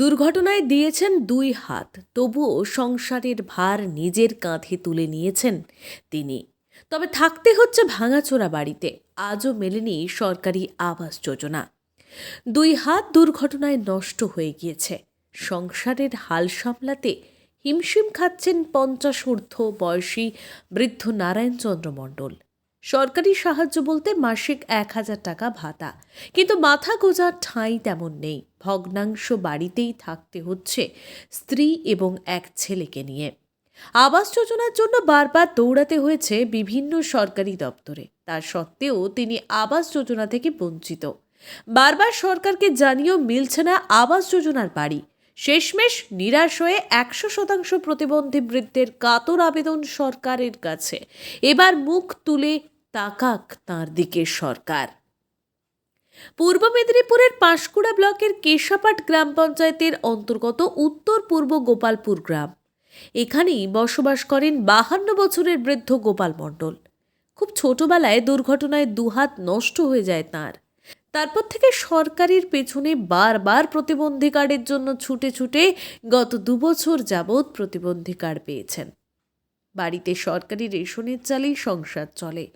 দুর্ঘটনায় দিয়েছেন দুই হাত, তবুও সংসারের ভার নিজের কাঁধে তুলে নিয়েছেন তিনি। তবে থাকতে হচ্ছে ভাঙাচোরা বাড়িতে, আজও মেলেনি সরকারি আবাস যোজনা। দুই হাত দুর্ঘটনায় নষ্ট হয়ে গিয়েছে, সংসারের হাল সামলাতে হিমশিম খাচ্ছেন পঞ্চাশ ঊর্ধ্ব বয়সী বৃদ্ধ নারায়ণচন্দ্র মণ্ডল। সরকারি সাহায্য বলতে মাসিক এক হাজার টাকা ভাতা। কিন্তু মাথা গোজার ঠাঁই তেমন নেই। ভগ্নাংশ বাড়িতেই থাকতে হচ্ছে স্ত্রী এবং এক ছেলেকে নিয়ে। আবাস যোজনার জন্য বারবার দৌড়াতে হয়েছে বিভিন্ন সরকারি দপ্তরে। তা সত্ত্বেও তিনি আবাস যোজনা থেকে বঞ্চিত। বারবার সরকারকে জানিয়েও মিলছে না আবাস যোজনার বাড়ি। শেষমেশ নিরাশ হয়ে একশো শতাংশ প্রতিবন্ধী বৃদ্ধের কাতর আবেদন সরকারের কাছে। এবার মুখ তুলে তাকাক তাঁর দিকে সরকার। পূর্ব মেদিনীপুরের পাঁশকুড়া ব্লকের কেশাপাট গ্রাম পঞ্চায়েতের অন্তর্গত উত্তর পূর্ব গোপালপুর গ্রাম। এখানেই বসবাস করেন বাহান্ন বছরের বৃদ্ধ গোপাল মণ্ডল। খুব ছোটবেলায় দুর্ঘটনায় দুহাত নষ্ট হয়ে যায় তার। তারপর থেকে সরকারের পেছনে বারবার প্রতিবন্ধী কার্ডের জন্য ছুটে ছুটে গত দুবছর যাবৎ প্রতিবন্ধী কার্ড পেয়েছেন। বাড়িতে সরকারি রেশনের চালেই সংসার চলে।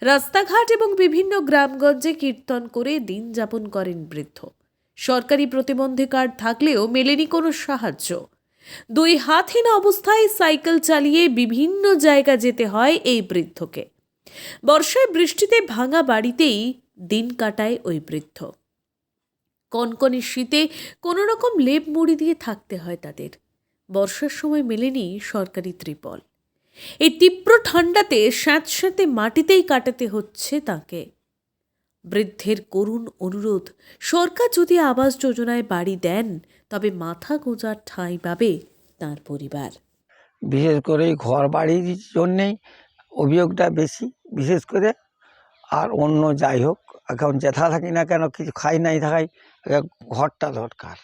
রাস্তাঘাট এবং বিভিন্ন গ্রামগঞ্জে কীর্তন করে দিন যাপন করেন বৃদ্ধ। সরকারি প্রতিবন্ধী কার্ড থাকলেও মেলেনি কোনো সাহায্য। দুই হাতহীন অবস্থায় সাইকেল চালিয়ে বিভিন্ন জায়গা যেতে হয় এই বৃদ্ধকে। বর্ষায় বৃষ্টিতে ভাঙা বাড়িতেই দিন কাটায় ওই বৃদ্ধ। কনকনে শীতে কোনো রকম লেপ মুড়ি দিয়ে থাকতে হয় তাদের। বর্ষার সময় মেলেনি সরকারি ত্রিপল। এই তীব্র ঠান্ডাতে স্যাঁতস্যাঁতে মাটিতেই কাটাতে হচ্ছে তাকে। বৃদ্ধের করুণ অনুরোধ, সরকার যদি আবাস যোজনায় বাড়ি দেন, তবে মাথা গোজার ঠাঁই পাবে তার পরিবার। বিশেষ করে ঘর বাড়ির জন্যেই অভিযোগটা বেশি, বিশেষ করে আর অন্য যাই হোক এখন যেথা থাকি না কেন কিছু খাই নাই থাকাই ঘরটা দরকার।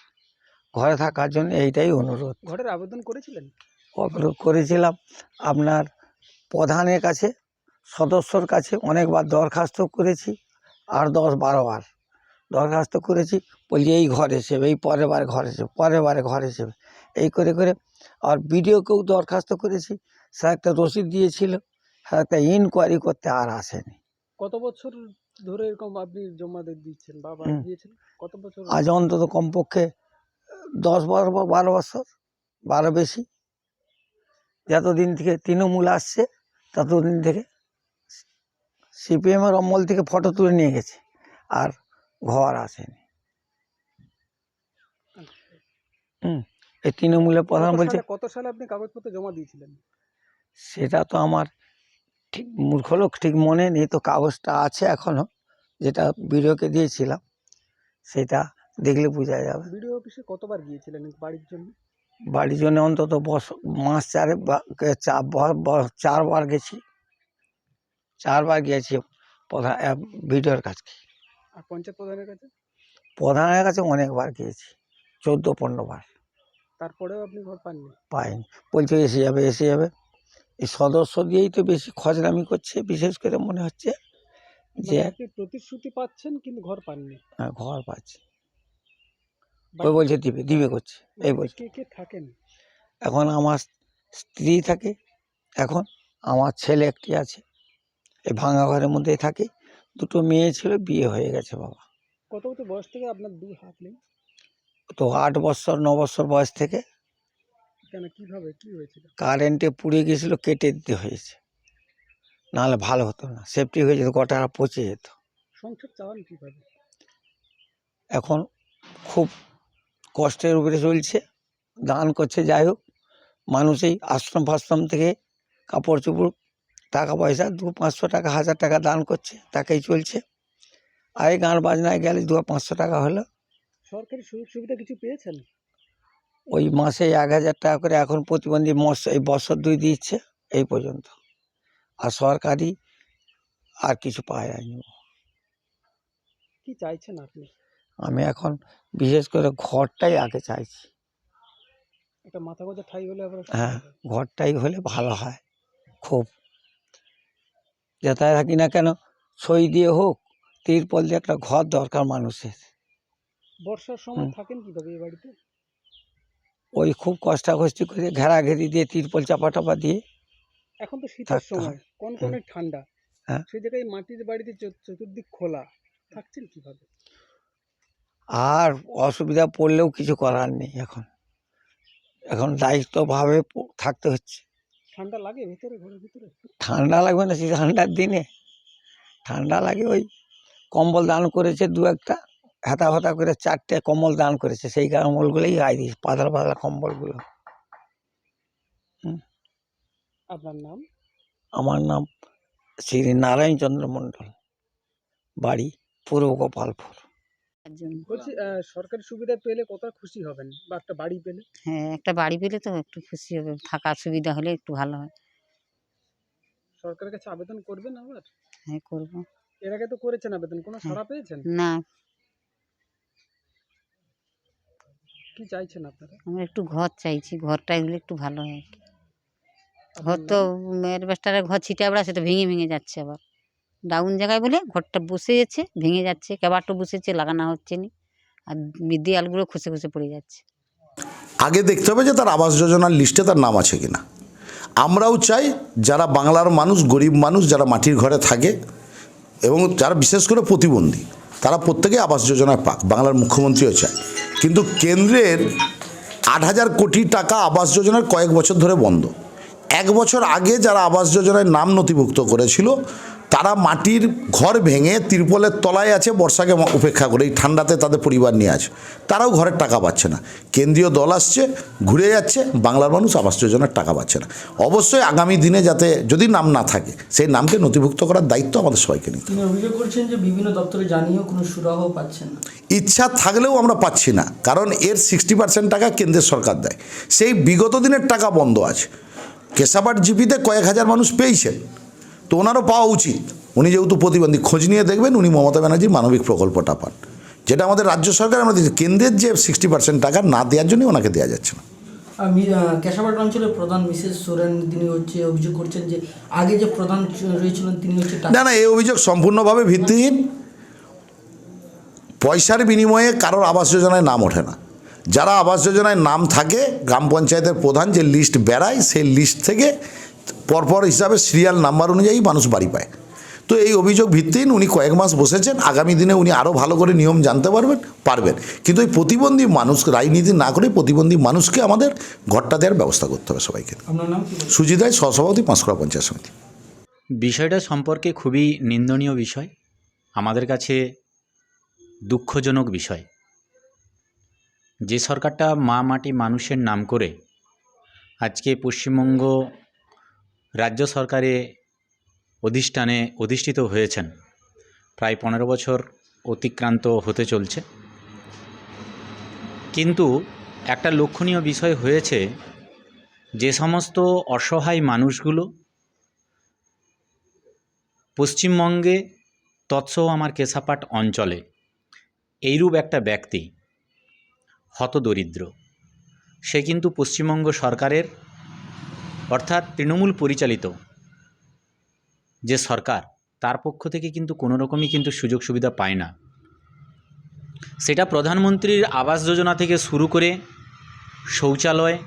ঘরে থাকার জন্য এইটাই অনুরোধ। ঘরের আবেদন করেছিলেন? অনুরোধ করেছিলাম। আপনার প্রধানের কাছে সদস্যর কাছে অনেকবার দরখাস্ত করেছি আর দশ বারো বার দরখাস্ত করেছি বলি এই ঘর হিসেবে এই পরের বার ঘর হিসেবে পরের বারে ঘর হিসেবে এই করে করে আর বিডিওকেও দরখাস্ত করেছি স্যার একটা রসিদ দিয়েছিল স্যার একটা ইনকোয়ারি করতে আর আসেনি। কত বছর ধরে এরকম আপনি জমা দিয়ে দিচ্ছেন বাবা। দিয়েছেন কত বছর আজ অন্তত কমপক্ষে দশ বারো বা- বারো বছর বারো বেশি। যতদিন থেকে তৃণমূল আসছে ততদিন থেকে সিপিএমের অমল থেকে ফটো তুলে নিয়ে গেছে আর ঘর আসেনি। হুম এই তৃণমূলের প্রধান বলছে কত সালে আপনি কাগজপত্র জমা দিয়েছিলেন? সেটা তো আমার ঠিক মূর্খ লোক ঠিক মনে নেই তো কাগজটা আছে এখনও যেটা বিডিওকে দিয়েছিলাম সেটা দেখলে বোঝা যাবে। বিডিও অফিসে কতবার গিয়েছিলেন বাড়ির জন্য? বাড়ির জন্য অন্তত বস মাস চারে চারবার গেছি। চারবার গিয়েছি প্রধান ভিডিওর কাছে। আর পঞ্চায়েত প্রধানের কাছে? প্রধানের কাছে অনেকবার গিয়েছি চোদ্দ পনেরো বার। তারপরেও আপনি ঘর পাননি? পাইনি। বলছে এসে যাবে এসে যাবে। এই সদস্য দিয়েই তো বেশি খজরামি করছে বিশেষ করে মনে হচ্ছে যে মানে প্রতিশ্রুতি পাচ্ছেন কিন্তু ঘর পাননি? হ্যাঁ, ঘর পাচ্ছে। ওই বলছে দিবে দিবে করছে এই বাড়িতে বলছে। কে কে থাকেন? এখন আমার স্ত্রী থাকে এখন আমার ছেলে একটি আছে এই ভাঙা ঘরের মধ্যেই থাকে দুটো মেয়ে ছিল বিয়ে হয়ে গেছে বাবা। কত বছর বয়স থেকে আপনার দুই হাত নেই? তো আট বছর ন বছর বয়স থেকে কেন কীভাবে কি হয়েছিল? কারেন্টে পুড়ে গিয়েছিল কেটে দিতে হয়েছে। নাহলে ভালো হতো না সেফটি হয়ে যেত গোটাটা পচে যেত। সংসার চালান কীভাবে? এখন খুব কষ্টের উপরে চলছে দান করছে যাই হোক। মানুষ এই আশ্রম ফাশ্রম থেকে কাপড় চোপড় টাকা পয়সা দু পাঁচশো টাকা হাজার টাকা দান করছে তাকেই চলছে। আর এই গান বাজনায় গেলে দু পাঁচশো টাকা হলো। সরকারি সুযোগ সুবিধা কিছু পেয়েছেন? ওই মাসে এক হাজার টাকা করে এখন প্রতিবন্ধী মৎস্য এই বছর দুই দিচ্ছে এই পর্যন্ত। আর সরকারি আর কিছু পাওয়া যায়নি কি চাইছেন আপনি? আমি এখন বিশেষ করে ঘরটাই আগে চাইছি। একটা মাথা গোজা ঠাই হলে আবার হ্যাঁ ঘরটাই হলে ভালো হয় খুব। যেথায় থাকি না কেন সই দিয়ে হোক তিরপল দিয়ে একটা ঘর দরকার মানুষের। বর্ষার সময়। থাকেন কীভাবে এই বাড়িতে? ওই খুব কষ্টাকষ্টি করে ঘেরাঘেরি দিয়ে তিরপল চাপা টাপা দিয়ে এখন তো শীতের থাকতে সময় কোন কোন ঠান্ডা। হ্যাঁ। সেই জায়গায় মাটির বাড়িতে চত- চতুর্দিক খোলা থাকছেন কীভাবে? আর অসুবিধা পড়লেও কিছু করার নেই এখন। এখন দায়িত্বভাবে প- থাকতে হচ্ছে। ঠান্ডা লাগে ভিতরে ঘরের ভিতরে? ঠান্ডা লাগবে না সেই ঠান্ডার দিনে। ঠান্ডা লাগে ওই কম্বল দান করেছে দু একটা। হাতা হাতা করে চারটে কম্বল দান করেছে সেই কম্বলগুলোই গায়ে দিয়েছে পাতলা পাতলা কম্বলগুলো। আপনার নাম? আমার নাম শ্রী নারায়ণ চন্দ্র মণ্ডল বাড়ি পূর্ব গোপালপুর। বলছি সরকারি সুবিধা পেলে কতটা খুশি হবেন? বা একটা বাড়ি পেলে? হ্যাঁ একটা বাড়ি পেলে তো একটু খুশি হবে থাকার সুবিধা হলে একটু ভালো হয়। সরকারের কাছে আবেদন করবেন আবার? হ্যাঁ করব। এর আগে তো করেছেন আবেদন কোনো সাড়া পেয়েছেন? না। কি চাইছেন আপনারা? আমরা একটু ঘর চাইছি ঘরটা হলে একটু ভালো হয়। আর কি। ঘর তো নাম? এরবেস্টারের ঘর ছিটা বেড়া সেটা ভেঙে ভেঙে যাচ্ছে আবার। ডাউন জায়গায় বলে ঘরটা বসে যাচ্ছে ভেঙে যাচ্ছে কেবারটা বসেছে লাগানো হচ্ছে না। আর দেয়ালগুলো খসে খসে পড়ে যাচ্ছে। আগে দেখতে হবে যে তার আবাস যোজনার লিস্টে তার নাম আছে কিনা। আমরাও চাই যারা বাংলার মানুষ গরিব মানুষ যারা মাটির ঘরে থাকে এবং যারা বিশেষ করে প্রতিবন্ধী তারা প্রত্যেকে আবাস যোজনায় পাক। বাংলার মুখ্যমন্ত্রীও চায়। কিন্তু কেন্দ্রের আট হাজার কোটি টাকা আবাস যোজনার কয়েক বছর ধরে বন্ধ। এক বছর আগে যারা আবাস যোজনায় নাম নথিভুক্ত করেছিল তারা মাটির ঘর ভেঙে তিরপলের তলায় আছে বর্ষাকে উপেক্ষা করে। এই ঠান্ডাতে তাদের পরিবার নিয়ে আছে তারাও ঘরের টাকা পাচ্ছে না। কেন্দ্রীয় দল আসছে ঘুরে যাচ্ছে বাংলার মানুষ আবাস যোজনার টাকা পাচ্ছে না। অবশ্যই আগামী দিনে যাতে যদি নাম না থাকে সেই নামকে নথিভুক্ত করার দায়িত্ব আমাদের সবাইকে নিতে অভিযোগ করছেন যে বিভিন্ন দপ্তরে জানিয়েও কোনো সুরাহ পাচ্ছেন না। ইচ্ছা থাকলেও আমরা পাচ্ছি না কারণ এর সিক্সটি পার্সেন্ট টাকা কেন্দ্রের সরকার দেয়। সেই বিগত দিনের টাকা বন্ধ আছে কেশাপাট জিপিতে কয়েক হাজার মানুষ পেয়েছেন। তো ওনারও পাওয়া উচিত। উনি যেহেতু প্রতিবন্ধী খোঁজ নিয়ে দেখবেন উনি মমতা ব্যানার্জির মানবিক প্রকল্পটা পান। যেটা আমাদের রাজ্য সরকার আমরা দিচ্ছি কেন্দ্রের যে সিক্সটি পার্সেন্ট টাকা না দেওয়ার জন্যই ওনাকে দেওয়া যাচ্ছে না। আমি অঞ্চলের প্রধান মিসেস সোরেন তিনি হচ্ছে অভিযোগ করছেন যে আগে যে প্রধান রয়েছিলেন তিনি হচ্ছে না না এই অভিযোগ সম্পূর্ণভাবে ভিত্তিহীন। পয়সার বিনিময়ে কারোর আবাস যোজনায় নাম ওঠে না। যারা আবাস যোজনায় নাম থাকে গ্রাম পঞ্চায়েতের প্রধান যে লিস্ট বেড়ায় সেই লিস্ট থেকে পরপর হিসাবে সিরিয়াল নাম্বার অনুযায়ী মানুষ বাড়ি পায়। তো এই অভিযোগ ভিত্তিহীন উনি কয়েক মাস বসেছেন আগামী দিনে উনি আরও ভালো করে নিয়ম জানতে পারবেন পারবেন। কিন্তু এই প্রতিবন্ধী মানুষ রাজনীতি না করে প্রতিবন্ধী মানুষকে আমাদের ঘরটা দেওয়ার ব্যবস্থা করতে হবে সবাইকে। আপনার নাম কি বলছেন? সুজিদায় সহসভাপতি পাঁশকুড়া পঞ্চায়েত সমিতি। বিষয়টা সম্পর্কে খুবই নিন্দনীয় বিষয়। আমাদের কাছে দুঃখজনক বিষয়। যে সরকারটা মা মাটি মানুষের নাম করে আজকে পশ্চিমবঙ্গ রাজ্য সরকারে অধিষ্ঠানে অধিষ্ঠিত হয়েছেন। প্রায় পনেরো বছর অতিক্রান্ত হতে চলছে। কিন্তু একটা লক্ষণীয় বিষয় হয়েছে, যে সমস্ত অসহায় মানুষগুলো পশ্চিমবঙ্গে তৎসহ আমার কেশাপাট অঞ্চলে এইরূপ একটা ব্যক্তি, হতদরিদ্র। সে কিন্তু পশ্চিমবঙ্গ সরকারের অর্থাৎ তৃণমূল পরিচালিত যে সরকার, তার পক্ষ থেকে কিন্তু কোনো রকমই কিন্তু সুযোগ সুবিধা পায় না। সেটা প্রধানমন্ত্রীর আবাস যোজনা থেকে শুরু করে শৌচালয়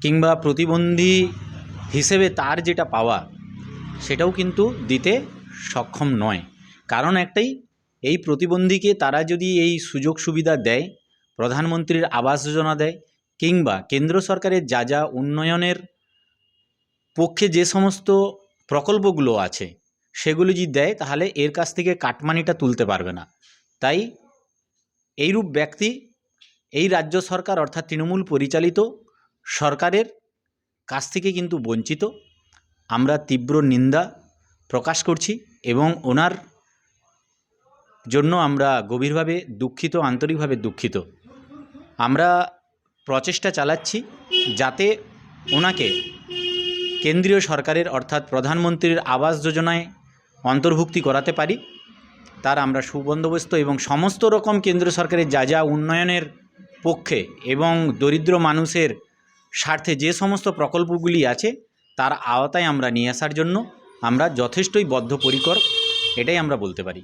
কিংবা প্রতিবন্ধী হিসেবে তার যেটা পাওয়া, সেটাও কিন্তু দিতে সক্ষম নয়। কারণ একটাই, এই প্রতিবন্ধীকে তারা যদি এই সুযোগ সুবিধা দেয়, প্রধানমন্ত্রীর আবাস যোজনা দেয় কিংবা কেন্দ্র সরকারের যা যা উন্নয়নের পক্ষে যে সমস্ত প্রকল্পগুলো আছে, সেগুলো যদি দেয়, তাহলে এর কাছ থেকে কাটমানিটা তুলতে পারবে না। তাই এইরূপ ব্যক্তি এই রাজ্য সরকার, অর্থাৎ তৃণমূল পরিচালিত সরকারের কাছ থেকে কিন্তু বঞ্চিত। আমরা তীব্র নিন্দা প্রকাশ করছি এবং ওনার জন্য আমরা গভীরভাবে দুঃখিত, আন্তরিকভাবে দুঃখিত। আমরা প্রচেষ্টা চালাচ্ছি যাতে ওনাকে কেন্দ্রীয় সরকারের অর্থাৎ প্রধানমন্ত্রীর আবাস যোজনায় অন্তর্ভুক্তি করাতে পারি। তার আমরা সুবন্দোবস্ত এবং সমস্ত রকম কেন্দ্র সরকারের যা যা উন্নয়নের পক্ষে এবং দরিদ্র মানুষের স্বার্থে যে সমস্ত প্রকল্পগুলি আছে, তার আওতায় আমরা নিয়ে আসার জন্য আমরা যথেষ্টই বদ্ধপরিকর, এটাই আমরা বলতে পারি।